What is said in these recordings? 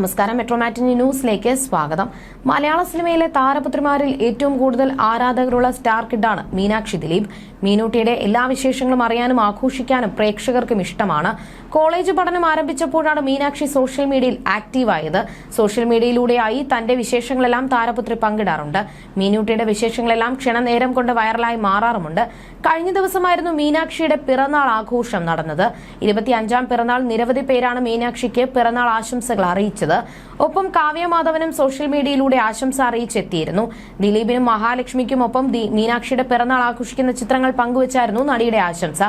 നമസ്കാരം. മെട്രോമാറ്റിനി ന്യൂസിലേക്ക് സ്വാഗതം. മലയാള സിനിമയിലെ താരപുത്രിമാരിൽ ഏറ്റവും കൂടുതൽ ആരാധകരുള്ള സ്റ്റാർ കിഡാണ് മീനാക്ഷി ദിലീപ്. മീനൂട്ടിയുടെ എല്ലാ വിശേഷങ്ങളും അറിയാനും ആഘോഷിക്കാനും പ്രേക്ഷകർക്കും ഇഷ്ടമാണ്. കോളേജ് പഠനം ആരംഭിച്ചപ്പോഴാണ് മീനാക്ഷി സോഷ്യൽ മീഡിയയിൽ ആക്റ്റീവായത്. സോഷ്യൽ മീഡിയയിലൂടെയായി തന്റെ വിശേഷങ്ങളെല്ലാം താരപുത്രി പങ്കിടാറുണ്ട്. മീനൂട്ടിയുടെ വിശേഷങ്ങളെല്ലാം ക്ഷണനേരം കൊണ്ട് വൈറലായി മാറാറുമുണ്ട്. കഴിഞ്ഞ ദിവസമായിരുന്നു മീനാക്ഷിയുടെ പിറന്നാൾ ആഘോഷം നടന്നത്. ഇരുപത്തിയഞ്ചാം പിറന്നാൾ നിരവധി പേരാണ് മീനാക്ഷിക്ക് പിറന്നാൾ ആശംസകൾ അറിയിച്ചത്. ഒപ്പം കാവ്യമാധവനും സോഷ്യൽ മീഡിയയിലൂടെ ആശംസ അറിയിച്ചെത്തിയിരുന്നു. ദിലീപിനും മഹാലക്ഷ്മിക്കും ഒപ്പം മീനാക്ഷിയുടെ പിറന്നാൾ ആഘോഷിക്കുന്ന ചിത്രങ്ങൾ പങ്കുവച്ചായിരുന്നു നടിയുടെ ആശംസ.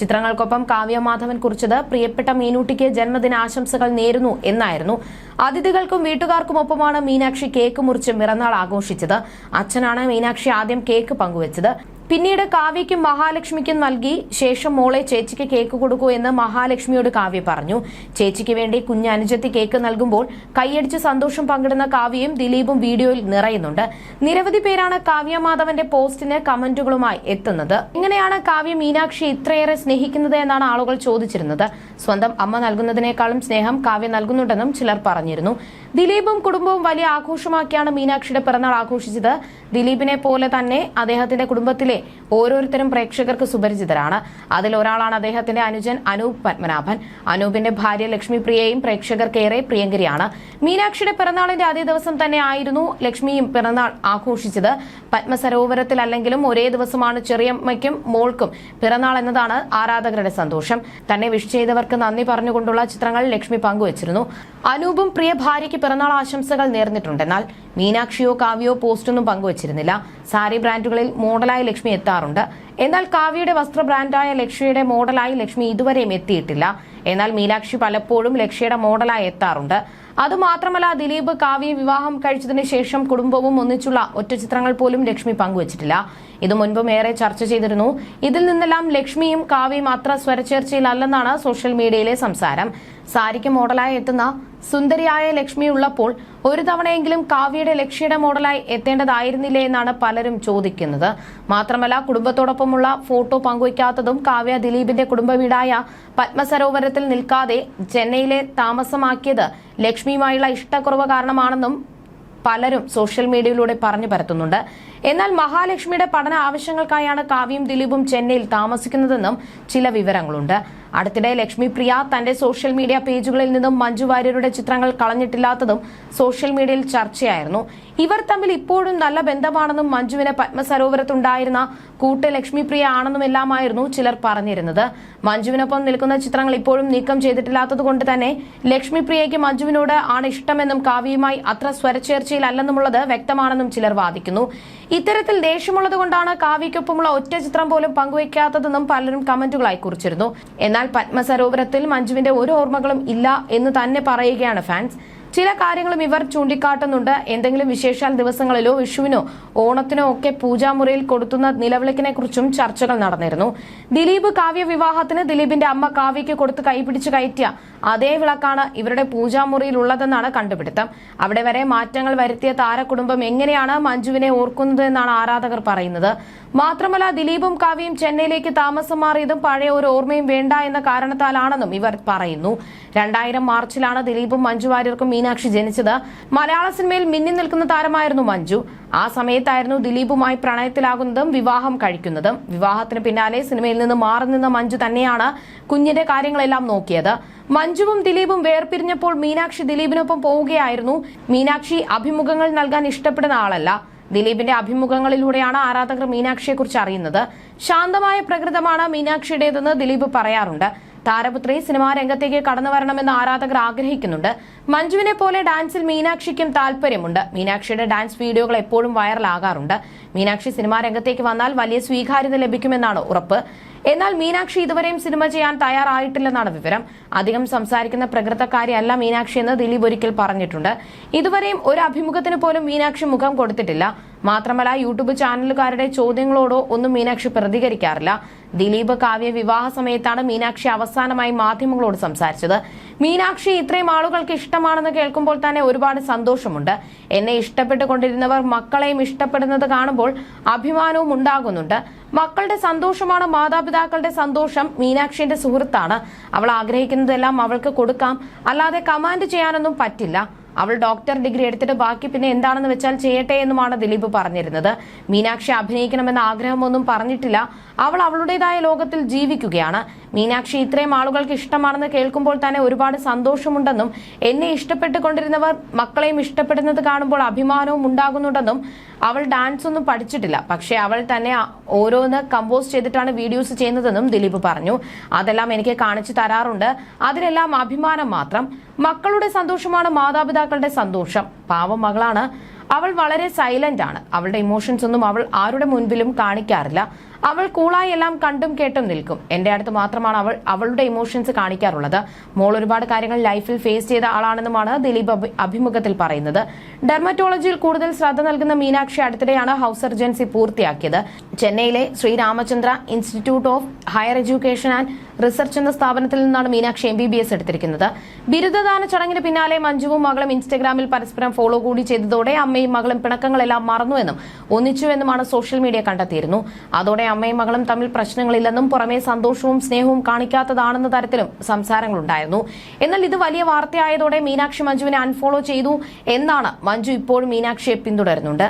ചിത്രങ്ങൾക്കൊപ്പം കാവ്യമാധവൻ കുറിച്ചത് പ്രിയപ്പെട്ട മീനൂട്ടിക്ക് ജന്മദിന ആശംസകൾ നേരുന്നു എന്നായിരുന്നു. അതിഥികൾക്കും വീട്ടുകാർക്കുമൊപ്പമാണ് മീനാക്ഷി കേക്ക് മുറിച്ച് പിറന്നാൾ ആഘോഷിച്ചത്. അച്ഛനാണ് മീനാക്ഷി ആദ്യം കേക്ക് പങ്കുവച്ചത്. പിന്നീട് കാവ്യയ്ക്കും മഹാലക്ഷ്മിക്കും നൽകി ശേഷം മോളെ ചേച്ചിക്ക് കേക്ക് കൊടുക്കൂ എന്ന് മഹാലക്ഷ്മിയോട് കാവ്യ പറഞ്ഞു. ചേച്ചിക്ക് വേണ്ടി കുഞ്ഞ് അനുജത്തി കേക്ക് നൽകുമ്പോൾ കൈയടിച്ച് സന്തോഷം പങ്കിടുന്ന കാവ്യയും ദിലീപും വീഡിയോയിൽ നിറയുന്നുണ്ട്. നിരവധി പേരാണ് കാവ്യ മാധവന്റെ പോസ്റ്റിന് കമന്റുകളുമായി എത്തുന്നത്. എങ്ങനെയാണ് കാവ്യ മീനാക്ഷി ഇത്രയേറെ സ്നേഹിക്കുന്നത് എന്നാണ് ആളുകൾ ചോദിച്ചിരുന്നത്. സ്വന്തം അമ്മ നൽകുന്നതിനേക്കാളും സ്നേഹം കാവ്യ നൽകുന്നുണ്ടെന്നും ചിലർ പറഞ്ഞിരുന്നു. ദിലീപും കുടുംബവും വലിയ ആഘോഷമാക്കിയാണ് മീനാക്ഷിയുടെ പിറന്നാൾ ആഘോഷിച്ചത്. ദിലീപിനെ പോലെ തന്നെ അദ്ദേഹത്തിന്റെ കുടുംബത്തിലെ ഓരോരുത്തരും പ്രേക്ഷകർക്ക് സുപരിചിതരാണ്. അതിൽ ഒരാളാണ് അദ്ദേഹത്തിന്റെ അനുജൻ അനൂപ് പത്മനാഭൻ. അനൂപിന്റെ ഭാര്യ ലക്ഷ്മിപ്രിയയും പ്രേക്ഷകർക്കേറെ പ്രിയങ്കരിയാണ്. മീനാക്ഷിയുടെ പിറന്നാളിന്റെ ആദ്യ ദിവസം തന്നെ ആയിരുന്നു ലക്ഷ്മിയും പിറന്നാൾ ആഘോഷിച്ചത്. പത്മസരോവരത്തിൽ അല്ലെങ്കിലും ഒരേ ദിവസമാണ് ചെറിയമ്മയ്ക്കും മോൾക്കും പിറന്നാൾ എന്നതാണ് ആരാധകരുടെ സന്തോഷം. തന്നെ വിഷ് ചെയ്തവർക്ക് നന്ദി പറഞ്ഞുകൊണ്ടുള്ള ചിത്രങ്ങൾ ലക്ഷ്മി പങ്കുവച്ചിരുന്നു. അനൂപും പ്രിയ ഭാര്യയ്ക്ക് പിറന്നാൾ ആശംസകൾ നേർന്നിട്ടുണ്ട് എന്നാൽ മീനാക്ഷിയോ കാവ്യോ പോസ്റ്റൊന്നും പങ്കുവച്ചിരുന്നില്ല. സാരി ബ്രാൻഡുകളിൽ മോഡലായി ലക്ഷ്മി എത്താറുണ്ട്. എന്നാൽ കാവ്യയുടെ വസ്ത്ര ബ്രാൻഡായ ലക്ഷ്മിയുടെ മോഡലായി ലക്ഷ്മി ഇതുവരെയും എത്തിയിട്ടില്ല. എന്നാൽ മീനാക്ഷി പലപ്പോഴും ലക്ഷ്യയുടെ മോഡലായി എത്താറുണ്ട്. അതുമാത്രമല്ല ദിലീപ് കാവ്യ വിവാഹം കഴിച്ചതിന് ശേഷം കുടുംബവും ഒന്നിച്ചുള്ള ഒറ്റ ചിത്രങ്ങൾ പോലും ലക്ഷ്മി പങ്കുവച്ചിട്ടില്ല. ഇത് മുൻപും ഏറെ ചർച്ച ചെയ്തിരുന്നു. ഇതിൽ നിന്നെല്ലാം ലക്ഷ്മിയും കാവ്യയും അത്ര സ്വരച്ചേർച്ചയിലല്ലെന്നാണ് സോഷ്യൽ മീഡിയയിലെ സംസാരം. സാരിക്ക് മോഡലായി എത്തുന്ന സുന്ദരിയായ ലക്ഷ്മി ഉള്ളപ്പോൾ ഒരു തവണയെങ്കിലും കാവ്യയുടെ ലക്ഷ്യയുടെ മോഡലായി എത്തേണ്ടതായിരുന്നില്ലേ എന്നാണ് പലരും ചോദിക്കുന്നത്. മാത്രമല്ല കുടുംബത്തോടൊപ്പമുള്ള ഫോട്ടോ പങ്കുവയ്ക്കാത്തതും കാവ്യ ദിലീപിന്റെ കുടുംബ വീടായ പത്മസരോവരത്തിൽ നിൽക്കാതെ ചെന്നൈയിലെ താമസമാക്കിയത് ലക്ഷ്മിയുമായുള്ള ഇഷ്ടക്കുറവ് കാരണമാണെന്നും പലരും സോഷ്യൽ മീഡിയയിലൂടെ പറഞ്ഞു പരത്തുന്നുണ്ട്. എന്നാൽ മഹാലക്ഷ്മിയുടെ പഠന ആവശ്യങ്ങൾക്കായാണ് കാവ്യം ദിലീപും ചെന്നൈയിൽ താമസിക്കുന്നതെന്നും ചില വിവരങ്ങളുണ്ട്. അടുത്തിടെ ലക്ഷ്മി പ്രിയ തന്റെ സോഷ്യൽ മീഡിയ പേജുകളിൽ നിന്നും മഞ്ജു വാര്യരുടെ ചിത്രങ്ങൾ കളഞ്ഞിട്ടില്ലാത്തതും സോഷ്യൽ മീഡിയയിൽ ചർച്ചയായിരുന്നു. ഇവർ തമ്മിൽ ഇപ്പോഴും നല്ല ബന്ധമാണെന്നും മഞ്ജുവിന് പത്മസരോവരത്തുണ്ടായിരുന്ന കൂട്ട് ലക്ഷ്മി പ്രിയ ആണെന്നുമെല്ലാമായിരുന്നു ചിലർ പറഞ്ഞിരുന്നത്. മഞ്ജുവിനൊപ്പം നിൽക്കുന്ന ചിത്രങ്ങൾ ഇപ്പോഴും നീക്കം ചെയ്തിട്ടില്ലാത്തതുകൊണ്ട് തന്നെ ലക്ഷ്മി പ്രിയയ്ക്ക് മഞ്ജുവിനോട് ആണ് ഇഷ്ടമെന്നും കാവ്യയുമായി അത്ര സ്വരച്ചേർച്ചയിലല്ലെന്നുമുള്ളത് വ്യക്തമാണെന്നും ചിലർ വാദിക്കുന്നു. ഇത്തരത്തിൽ ദേഷ്യമുള്ളത് കൊണ്ടാണ് കാവ്യയ്ക്കൊപ്പമുള്ള ഒറ്റ ചിത്രം പോലും പങ്കുവയ്ക്കാത്തതെന്നും പലരും കമന്റുകളായി കുറിച്ചിരുന്നു. എന്നാൽ പത്മസരോവരത്തിൽ മഞ്ജുവിന്റെ ഒരു ഓർമ്മകളും ഇല്ല എന്ന് തന്നെ പറയുകയാണ് ഫാൻസ്. ചില കാര്യങ്ങളും ഇവർ ചൂണ്ടിക്കാട്ടുന്നുണ്ട്. എന്തെങ്കിലും വിശേഷാൽ ദിവസങ്ങളിലോ വിഷുവിനോ ഓണത്തിനോ ഒക്കെ പൂജാമുറിയിൽ കൊടുത്തുന്ന നിലവിളക്കിനെ കുറിച്ചും ചർച്ചകൾ നടന്നിരുന്നു. ദിലീപ് കാവ്യ വിവാഹത്തിന് ദിലീപിന്റെ അമ്മ കാവ്യയ്ക്ക് കൊടുത്ത് കൈപിടിച്ച് കയറ്റിയ അതേ വിളക്കാണ് ഇവരുടെ പൂജാമുറിയിൽ ഉള്ളതെന്നാണ് കണ്ടുപിടുത്തം. അവിടെ വരെ മാറ്റങ്ങൾ വരുത്തിയ താരകുടുംബം എങ്ങനെയാണ് മഞ്ജുവിനെ ഓർക്കുന്നത് എന്നാണ് ആരാധകർ പറയുന്നത്. മാത്രമല്ല ദിലീപും കാവ്യയും ചെന്നൈയിലേക്ക് താമസം മാറിയതും പഴയ ഒരു ഓർമ്മയും വേണ്ട എന്ന കാരണത്താലാണെന്നും ഇവർ പറയുന്നു. രണ്ടായിരം മാർച്ചിലാണ് ദിലീപും മഞ്ജു വാര്യർക്കും മീനാക്ഷി ജനിച്ചത് മലയാള സിനിമയിൽ മിന്നി നിൽക്കുന്ന താരമായിരുന്നു മഞ്ജു. ആ സമയത്തായിരുന്നു ദിലീപുമായി പ്രണയത്തിലാകുന്നതും വിവാഹം കഴിക്കുന്നതും. വിവാഹത്തിന് പിന്നാലെ സിനിമയിൽ നിന്ന് മാറി നിന്ന മഞ്ജു തന്നെയാണ് കുഞ്ഞിന്റെ കാര്യങ്ങളെല്ലാം നോക്കിയത്. മഞ്ജുവും ദിലീപും വേർപിരിഞ്ഞപ്പോൾ മീനാക്ഷി ദിലീപിനൊപ്പം പോവുകയായിരുന്നു. മീനാക്ഷി അഭിമുഖങ്ങൾ നൽകാൻ ഇഷ്ടപ്പെടുന്ന ആളല്ല. ദിലീപിന്റെ അഭിമുഖങ്ങളിലൂടെയാണ് ആരാധകർ മീനാക്ഷിയെക്കുറിച്ച് അറിയുന്നത്. ശാന്തമായ പ്രകൃതമാണ് മീനാക്ഷിയുടേതെന്ന് ദിലീപ് പറയാറുണ്ട്. താരപുത്രി സിനിമാ രംഗത്തേക്ക് കടന്നു വരണമെന്ന് ആരാധകർ ആഗ്രഹിക്കുന്നുണ്ട്. മഞ്ജുവിനെ പോലെ ഡാൻസിൽ മീനാക്ഷിക്കും താല്പര്യമുണ്ട്. മീനാക്ഷിയുടെ ഡാൻസ് വീഡിയോകൾ എപ്പോഴും വൈറലാകാറുണ്ട്. മീനാക്ഷി സിനിമാ രംഗത്തേക്ക് വന്നാൽ വലിയ സ്വീകാര്യത ലഭിക്കുമെന്നാണ് ഉറപ്പ്. എന്നാൽ മീനാക്ഷി ഇതുവരെയും സിനിമ ചെയ്യാൻ തയ്യാറായിട്ടില്ലെന്നാണ് വിവരം. അധികം സംസാരിക്കുന്ന പ്രകൃതക്കാരിയല്ല മീനാക്ഷി എന്ന് ദിലീപ് ഒരിക്കൽ പറഞ്ഞിട്ടുണ്ട്. ഇതുവരെയും ഒരു അഭിമുഖത്തിന് പോലും മീനാക്ഷി മുഖം കൊടുത്തിട്ടില്ല. മാത്രമല്ല യൂട്യൂബ് ചാനലുകാരുടെ ചോദ്യങ്ങളോടോ ഒന്നും മീനാക്ഷി പ്രതികരിക്കാറില്ല. ദിലീപ് കാവ്യ വിവാഹ സമയത്താണ് മീനാക്ഷി അവസാനമായി മാധ്യമങ്ങളോട് സംസാരിച്ചത്. മീനാക്ഷി ഇത്രയും ആളുകൾക്ക് ഇഷ്ടമാണെന്ന് കേൾക്കുമ്പോൾ തന്നെ ഒരുപാട് സന്തോഷമുണ്ട്. എന്നെ ഇഷ്ടപ്പെട്ടുകൊണ്ടിരുന്നവർ മക്കളെയും ഇഷ്ടപ്പെടുന്നത് കാണുമ്പോൾ അഭിമാനവും ഉണ്ടാകുന്നുണ്ട്. മക്കളുടെ സന്തോഷമാണ് മാതാപിതാക്കളുടെ സന്തോഷം. മീനാക്ഷിന്റെ സുഹൃത്താണ്. അവൾ ആഗ്രഹിക്കുന്നതെല്ലാം അവൾക്ക് കൊടുക്കാം. അല്ലാതെ കമാൻഡ് ചെയ്യാനൊന്നും പറ്റില്ല. അവൾ ഡോക്ടർ ഡിഗ്രി എടുത്തിട്ട് ബാക്കി പിന്നെ എന്താണെന്ന് വെച്ചാൽ ചെയ്യട്ടെ എന്നുമാണ് ദിലീപ് പറഞ്ഞിരുന്നത്. മീനാക്ഷി അഭിനയിക്കണമെന്ന ആഗ്രഹമൊന്നും പറഞ്ഞിട്ടില്ല. അവൾ അവളുടേതായ ലോകത്തിൽ ജീവിക്കുകയാണ്. മീനാക്ഷി ഇത്രയും ആളുകൾക്ക് ഇഷ്ടമാണെന്ന് കേൾക്കുമ്പോൾ തന്നെ ഒരുപാട് സന്തോഷമുണ്ടെന്നും എന്നെ ഇഷ്ടപ്പെട്ടുകൊണ്ടിരുന്നവർ മക്കളെയും ഇഷ്ടപ്പെടുന്നത് കാണുമ്പോൾ അഭിമാനവും ഉണ്ടാകുന്നുണ്ടെന്നും അവൾ ഡാൻസ് ഒന്നും പഠിച്ചിട്ടില്ല. പക്ഷേ അവൾ തന്നെ ഓരോന്ന് കമ്പോസ് ചെയ്തിട്ടാണ് വീഡിയോസ് ചെയ്യുന്നതെന്നും ദിലീപ് പറഞ്ഞു. അതെല്ലാം എനിക്ക് കാണിച്ചു തരാറുണ്ട്. അതിലെല്ലാം അഭിമാനം മാത്രം. മക്കളുടെ സന്തോഷമാണ് മാതാപിതാക്കളുടെ സന്തോഷം. പാവം മകളാണ്. അവൾ വളരെ സൈലന്റ് ആണ്. അവളുടെ ഇമോഷൻസ് ഒന്നും അവൾ ആരുടെ മുൻപിലും കാണിക്കാറില്ല. അവൾ കൂളായി എല്ലാം കണ്ടും കേട്ടും നിൽക്കും. എന്റെ അടുത്ത് മാത്രമാണ് അവൾ അവളുടെ ഇമോഷൻസ് കാണിക്കാറുള്ളത്. മോൾ ഒരുപാട് കാര്യങ്ങൾ ലൈഫിൽ ഫേസ് ചെയ്ത ആളാണെന്നുമാണ് ദിലീപ് അഭിമുഖത്തിൽ പറയുന്നത്. ഡെർമറ്റോളജിയിൽ കൂടുതൽ ശ്രദ്ധ നൽകുന്ന മീനാക്ഷി അടുത്തിടെയാണ് ഹൗസ് സർജൻസി പൂർത്തിയാക്കിയത്. ചെന്നൈയിലെ Sri Ramachandra institute of higher education and research എന്ന സ്ഥാപനത്തിൽ നിന്നാണ് Meenakshi M B B S എടുത്തിരിക്കുന്നത്. ബിരുദദാന ചടങ്ങിന് പിന്നാലെ മഞ്ജുവും മകളും ഇൻസ്റ്റഗ്രാമിൽ പരസ്പരം ഫോളോ കൂടി ചെയ്തതോടെ അമ്മയും മകളും പിണക്കങ്ങളെല്ലാം മറന്നുവെന്നും ഒന്നിച്ചുവെന്നുമാണ് സോഷ്യൽ മീഡിയ കണ്ടെത്തിയിരുന്നു. അതോടെ അമ്മയും മകളും തമ്മിൽ പ്രശ്നങ്ങളില്ലെന്നും പുറമെ സന്തോഷവും സ്നേഹവും കാണിക്കാത്തതാണെന്ന തരത്തിലും സംസാരങ്ങളുണ്ടായിരുന്നു. എന്നാൽ ഇത് വലിയ വാർത്തയായതോടെ മീനാക്ഷി മഞ്ജുവിനെ അൺഫോളോ ചെയ്തു എന്നാണ് മഞ്ജു ഇപ്പോഴും മീനാക്ഷിയെ പിന്തുടരുന്നുണ്ട്.